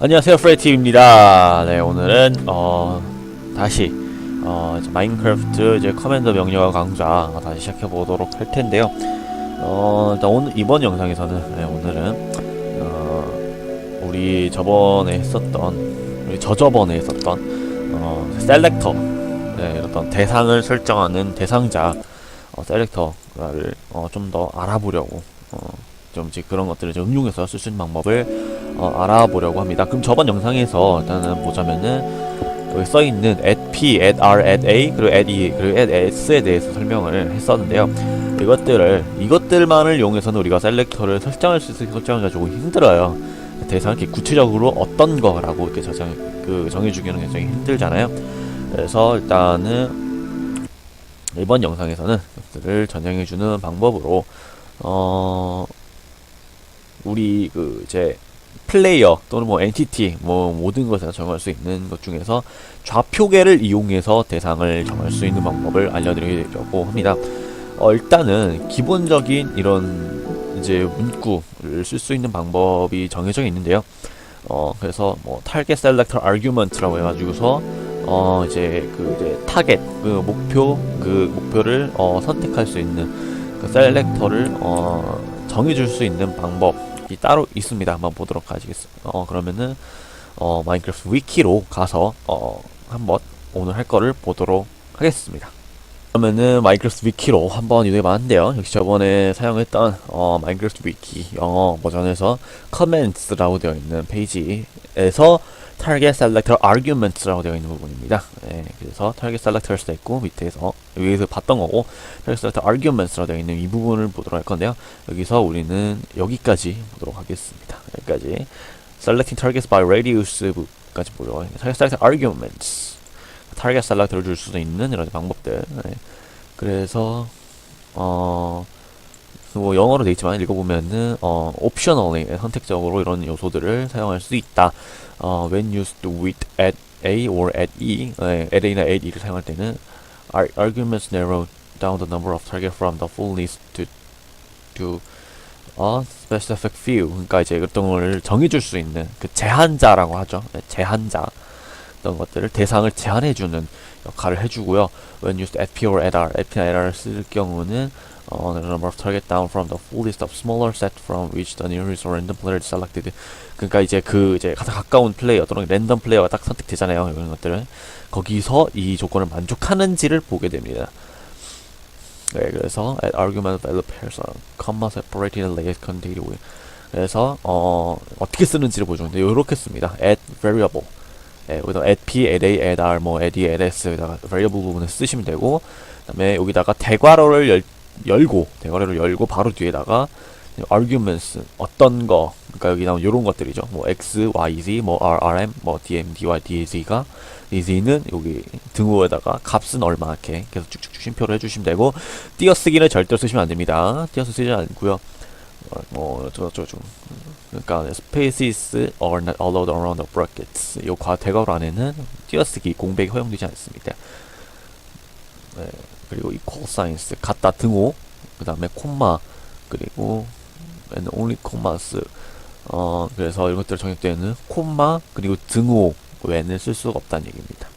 안녕하세요 프레티입니다. 네 오늘은 어 다시 어 이제 마인크래프트 이제 커맨더 명령어 강좌 다시 시작해 보도록 할 텐데요. 어 일단 오늘 이번 영상에서는 네, 오늘은 어 우리 저번에 했었던 우리 저저번에 했었던 어 셀렉터 네 어떤 대상을 설정하는 대상자 어 셀렉터를 어 좀 더 알아보려고 어 좀 이제 그런 것들을 좀 응용해서 쓸 수 있는 방법을 어, 알아보려고 합니다. 그럼 저번 영상에서 일단은 보자면은 여기 써 있는 at p, at r, at a 그리고 at e 그리고 at s에 대해서 설명을 했었는데요. 이것들을 이것들만을 이용해서는 우리가 셀렉터를 설정할 수 있을 설정하기가 조금 힘들어요. 대상 이렇게 구체적으로 어떤 거라고 이렇게 저장 그 정해주기는 굉장히 힘들잖아요. 그래서 일단은 이번 영상에서는 이것들을 전형해주는 방법으로 어 우리 그 이제 플레이어 또는 뭐 엔티티 뭐 모든 것을 정할 수 있는 것 중에서 좌표계를 이용해서 대상을 정할 수 있는 방법을 알려드리려고 합니다. 어, 일단은 기본적인 이런 이제 문구를 쓸 수 있는 방법이 정해져 있는데요. 어, 그래서 뭐 타겟 셀렉터 아규먼트라고 해가지고서 어 이제 그 이제 타겟 그 목표 그 목표를 어 선택할 수 있는 그 셀렉터를 어 정해줄 수 있는 방법 이 따로 있습니다. 한번 보도록 하시겠습니다. 어 그러면은 어 마인크래프트 위키로 가서 어 한번 오늘 할 거를 보도록 하겠습니다. 그러면은 마인크래프트 위키로 한번 이동해 봤는데요. 역시 저번에 사용했던 어 마인크래프트 위키 영어 버전에서 comments라고 되어 있는 페이지에서 target selector arguments라고 되어 있는 부분입니다. 네, 그래서 target selectors도 있고 밑에서 위에서 봤던 거고 selector arguments라고 되어 있는 이 부분을 보도록 할 건데요. 여기서 우리는 여기까지 보도록 하겠습니다. 여기까지 selecting targets by radius까지 보도록 하겠습니다. selector arguments 타겟 셀렉터를 줄 수도 있는 이런 방법들. 네. 그래서 어. 뭐 영어로 돼 있지만 읽어보면은 어 optionally 선택적으로 이런 요소들을 사용할 수 있다. 어 when used with at a or at e, 네, at a나 at e를 사용할 때는 ar- arguments narrow down the number of target from the full list to to a specific few. 그러니까 이제 어떤 걸 정해줄 수 있는 그 제한자라고 하죠. 네, 제한자. 어떤 것들을 대상을 제한해주는 역할을 해주고요. When used at p or at r, at p나 at r을 쓸 경우는 어, the number of target down from the full list of smaller set from which the nearest or random player is selected. 그러니까 이제 그 이제 가장 가까운 플레이어 또는 랜덤 플레이어가 딱 선택되잖아요. 이런 것들은 거기서 이 조건을 만족하는지를 보게 됩니다. 네, 그래서 at argument value pairs are comma separated layered contiguous. 그래서 어 어떻게 쓰는지를 보여주는데 이렇게 씁니다. at variable 예, 여기다 at p, at a, at r, 뭐 at e, at s에다가 variable 부분을 쓰시면 되고 그다음에 여기다가 대괄호를 열, 열고 대괄호를 열고 바로 뒤에다가 arguments 어떤 거 그러니까 여기 나온 요런 것들이죠. 뭐 x, y, z, 뭐 r, rm, 뭐 dm, dy, dz가 dz는 여기 등호에다가 값은 얼마 이렇게 계속 쭉쭉쭉 심표를 해주시면 되고 띄어쓰기는 절대로 쓰시면 안 됩니다. 띄어서 쓰지 않고요. 어, 뭐 저저좀 그러니까 spaces are not allowed around the brackets. 요과 대괄호 안에는 띄어쓰기 공백이 허용되지 않습니다. 네, 그리고 이 signs 갖다 등호, 그 다음에 콤마, 그리고 and only commas. 어 그래서 이런 것들 정할 때는 콤마 그리고 등호 외에는 쓸 수가 없다는 얘기입니다.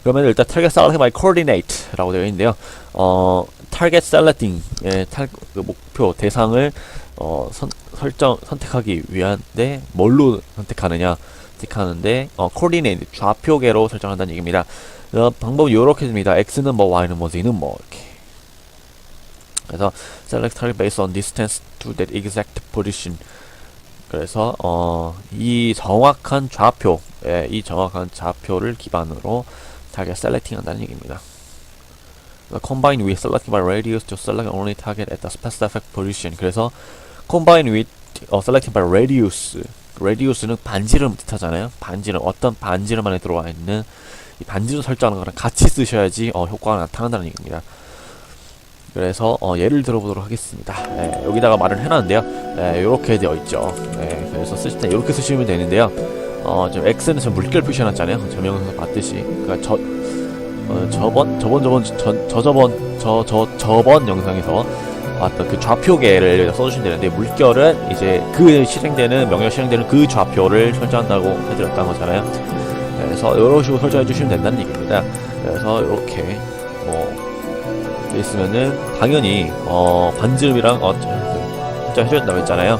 네. 그러면 일단 target selecting by coordinate라고 되어 있는데요. 어 target selecting 예, 탈, 그 목표 대상을 어 선, 설정 선택하기 위한데 뭘로 선택하느냐 선택하는데 어 coordinate 좌표계로 설정한다는 얘기입니다. 어, 방법은 이렇게 됩니다. x는 뭐 y는 뭐 z는 뭐 이렇게. 그래서 select target based on distance to that exact position. 그래서 어 이 정확한 좌표, 예, 이 정확한 좌표를 기반으로 target selecting 한다는 얘기입니다. combine with selecting by radius to select only target at the specific position. 그래서 combine with 어, selecting by radius. radius는 반지름 뜻하잖아요. 반지름 어떤 반지름 안에 들어와 있는 이 반지름 설정하는 거랑 같이 쓰셔야지 어, 효과가 나타난다는 얘기입니다. 그래서 어, 예를 들어보도록 하겠습니다. 예, 여기다가 말을 해놨는데요. 이렇게 되어 있죠. 예, 그래서 쓰실 때 이렇게 쓰시면 되는데요. 어, 좀 X는 좀 물결 표시해놨잖아요. 저명에서 봤듯이. 그러니까 저 어, 저번 저번 저번 전 저저번 저 저 저번 영상에서 어떤 그 좌표계를 써주시면 되는데 물결은 이제 그 실행되는 명령 실행되는 그 좌표를 설정한다고 해드렸던 거잖아요. 그래서 이런 식으로 설정해 주시면 된다는 얘기입니다. 그래서 이렇게 뭐 있으면은 당연히 어 반지름이랑 어 설정 해준다고 했잖아요.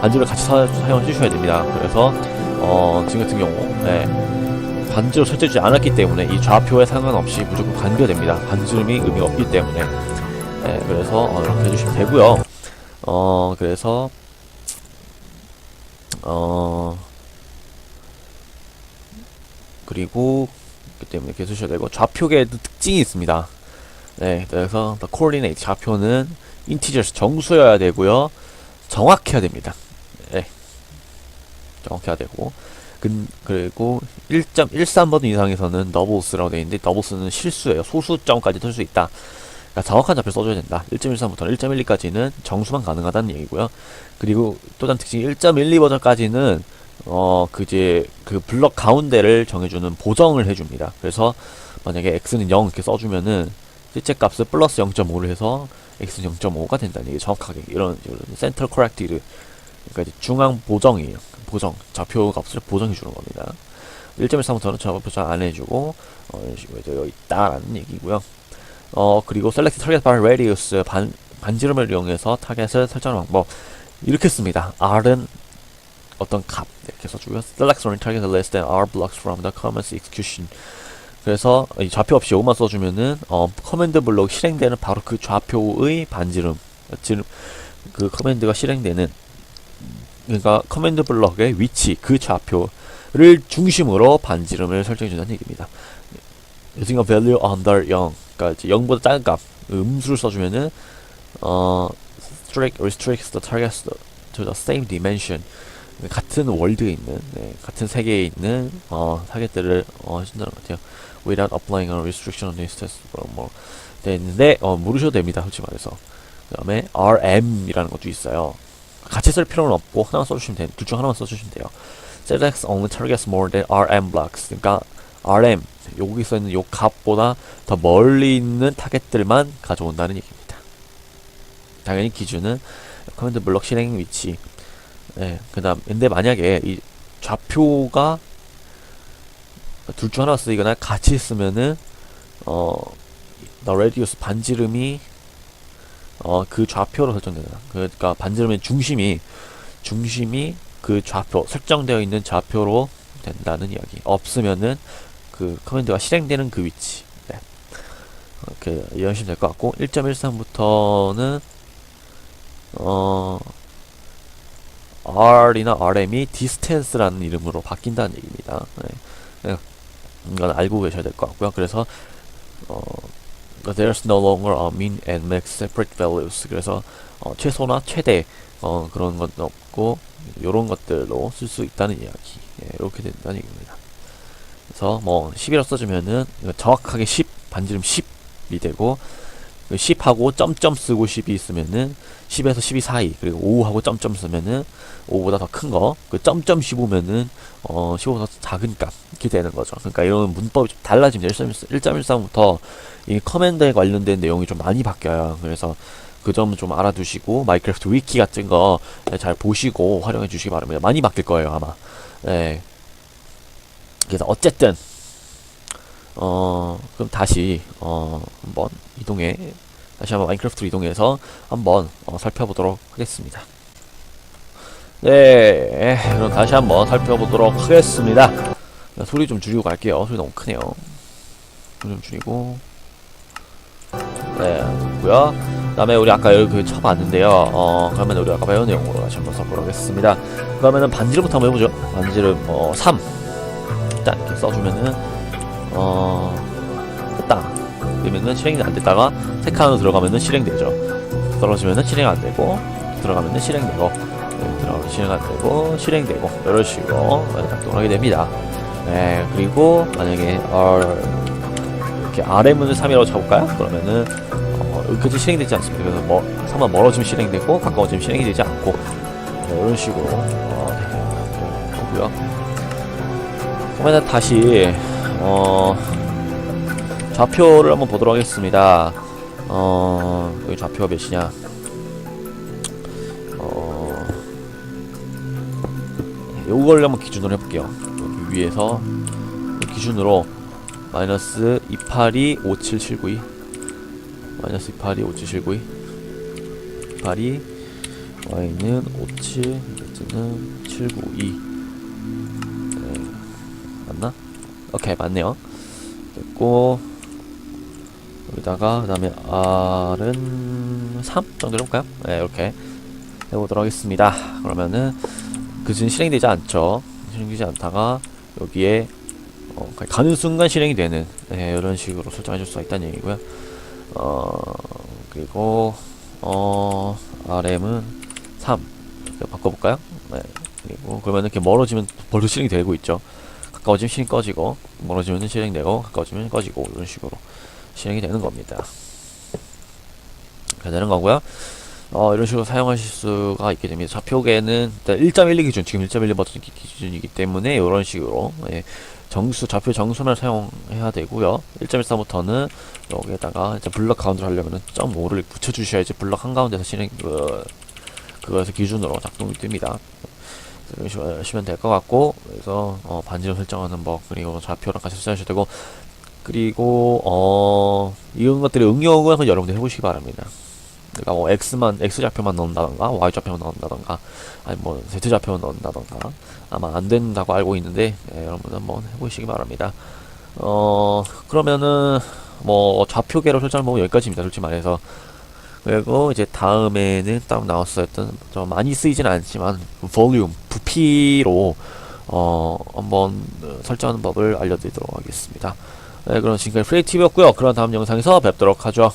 반지를 같이 사, 사용해 주셔야 됩니다. 그래서 어 지금 같은 경우 네. 반지로 설정되지 않았기 때문에 이 좌표에 상관없이 무조건 간결됩니다. 반지름이 의미가 없기 때문에 네, 그래서 어, 이렇게 해주시면 되고요. 어 그래서 어 그리고 그 때문에 이렇게 쓰셔야 되고 좌표계에도 특징이 있습니다. 네, 그래서 the coordinate 좌표는 인티저스 정수여야 되고요. 정확해야 됩니다. 네, 정확해야 되고 근, 그리고 1.13번 이상에서는 더블스라고 되어 있는데 더블스는 실수예요. 소수점까지 쓸 수 있다. 그러니까 정확한 좌표 써줘야 된다. 1.13부터는 1.12까지는 정수만 가능하다는 얘기고요. 그리고 또 다른 특징이 1.12 버전까지는 어 그제 그 블럭 가운데를 정해주는 보정을 해줍니다. 그래서 만약에 x는 0 이렇게 써주면은 실제 값을 플러스 0.5를 해서 x는 0.5가 된다는 얘기 정확하게 이런 센터 코렉티드 이제 중앙 보정이에요. 보정 좌표 값을 보정해 주는 겁니다. 1.13부터는 좌표 안 해주고 어, 이런 식으로 되어 있다라는 얘기고요. 어 그리고 select target bar radius 반 반지름을 이용해서 타겟을 설정하는 방법 이렇게 씁니다. R은 어떤 값 이렇게 써주고요. Select on target less than R blocks from the command execution. 그래서 이 좌표 없이 요것만 써주면은 어 커맨드 블록 실행되는 바로 그 좌표의 반지름 지름 그 커맨드가 실행되는 그러니까 커맨드 블럭의 위치 그 좌표를 중심으로 반지름을 설정해 준다는 얘기입니다. using a value under 0 그러니까 이제 0보다 작은 값 음수를 써주면은 어 strict restricts the targets to the same dimension 같은 월드에 있는 네, 같은 세계에 있는 어 타겟들을 어 해준다는 것 같아요. without applying a restriction on instance 뭐, 뭐 되는데 어 모르셔도 됩니다. 솔직히 말해서 그 다음에 RM이라는 것도 있어요. 같이 쓸 필요는 없고 하나만 써주시면 돼요. 둘 중 하나만 써주시면 돼요. select only targets more than RM blocks. 그러니까 RM 여기서 있는 요 값보다 더 멀리 있는 타겟들만 가져온다는 얘기입니다. 당연히 기준은 커맨드 블록 실행 위치. 네, 그다음 근데 만약에 이 좌표가 둘 중 하나 쓰이거나 같이 쓰면은 어 the radius 반지름이 어 그 좌표로 설정된다. 그러니까 반지름의 중심이 중심이 그 좌표 설정되어 있는 좌표로 된다는 이야기. 없으면은 그 커맨드가 실행되는 그 위치. 네. 이렇게 이해하시면 될 것 같고 1.13부터는 어 R이나 RM이 distance라는 이름으로 바뀐다는 얘기입니다. 네. 네. 이건 알고 계셔야 될 것 같고요. 그래서 어 there's no longer a mean and max separate values. 그래서 어, 최소나 최대 어, 그런 건 없고 요런 것들로 쓸 수 있다는 이야기. 예, 이렇게 된다는 얘기입니다. 그래서 뭐 10이라고 써주면은 정확하게 10 반지름 10이 되고 그 10하고 점점 쓰고 10이 있으면은 10에서 12 사이 그리고 5하고 점점 쓰면은 5보다 더 큰 거 그 점점 15면은 어 15보다 작은 값 이렇게 되는 거죠. 그러니까 이런 문법이 좀 달라집니다. 1.13부터 이 커맨드에 관련된 내용이 좀 많이 바뀌어요. 그래서 그 점은 좀 알아두시고 마이크래프트 위키 같은 거 잘 보시고 활용해 주시기 바랍니다. 많이 바뀔 거예요 아마. 네. 그래서 어쨌든 어 그럼 다시 어 한번 이동해 다시 한번 마인크래프트로 이동해서 한번 어, 살펴보도록 하겠습니다. 네, 그럼 다시 한번 살펴보도록 하겠습니다. 자, 소리 좀 줄이고 갈게요. 소리 너무 크네요. 소리 좀 줄이고. 네, 고요 그 다음에 우리 아까 여기 그 쳐봤는데요. 어, 그러면 우리 아까 배운 내용으로 다시 한번 써보도록 하겠습니다. 그러면은 반지름부터 한번 해보죠. 반지름 어, 3. 일단 이렇게 써주면은 어, 됐다. 그러면은 실행이 안 됐다가 세 칸으로 들어가면은 실행되죠. 떨어지면은 실행 안 되고 들어가면은 실행되고 네, 들어가면 실행 안 되고 실행되고 이런 식으로 작동을 하게 됩니다. 네 그리고 만약에 R 이렇게 RM을 3이라고 쳐볼까요? 그러면은 어, 여기까지 실행되지 않습니다. 그래서 뭐 3만 멀어지면 실행되고 가까워지면 실행이 되지 않고 네, 이런 식으로 어, 되고요. 그러면 다시 어, 좌표를 한번 보도록 하겠습니다. 어, 여기 좌표가 몇이냐. 어, 네, 요걸 한번 기준으로 해볼게요. 여기 위에서 기준으로 마이너스 2825779. 마이너스 282 57792 282 y는 57 y는 792 오케이 맞네요. 됐고 여기다가 그 다음에 r은 3 정도 해볼까요? 네 이렇게 해보도록 하겠습니다. 그러면은 그진 실행되지 않죠. 실행되지 않다가 여기에 어, 가는 순간 실행이 되는 네, 이런 식으로 설정해 줄 수가 있다는 얘기고요. 어 그리고 어 RM은 3 이렇게 바꿔볼까요? 네 그리고 그러면 이렇게 멀어지면 벌써 실행이 되고 있죠 가까워지면 실행 꺼지고 멀어지면 실행되고 가까워지면 꺼지고 이런 식으로 실행이 되는 겁니다. 되는 거고요. 어, 이런 식으로 사용하실 수가 있게 됩니다. 좌표계는 일단 1.12 기준 지금 1.12 버튼 기- 기준이기 때문에 이런 식으로 예, 정수 좌표 정수만 사용해야 되고요. 1.13부터는 여기에다가 이제 블럭 가운데로 하려면은 0.5를 붙여주셔야지 블럭 한가운데서 실행 그 그것을 기준으로 작동이 됩니다. 하시면 될 것 같고 그래서 어, 반지름 설정하는 법 그리고 좌표랑 같이 설정하셔도 되고 그리고 어 이런 것들의 응용은 한번 여러분들 해보시기 바랍니다. 그러니까 뭐 x만 x 좌표만 넣는다던가 y 좌표만 넣는다던가 아니 뭐 z 좌표만 넣는다던가 아마 안 된다고 알고 있는데 예, 여러분 한번 해보시기 바랍니다. 어 그러면은 뭐 좌표계로 설정을 보면 여기까지입니다. 솔직히 말해서 그리고 이제 다음에는 딱 나왔었던 좀 많이 쓰이진 않지만 볼륨 부피로 어 한번 어, 설정하는 법을 알려드리도록 하겠습니다. 네, 그럼 지금까지 프레이티브였고요. 그럼 다음 영상에서 뵙도록 하죠.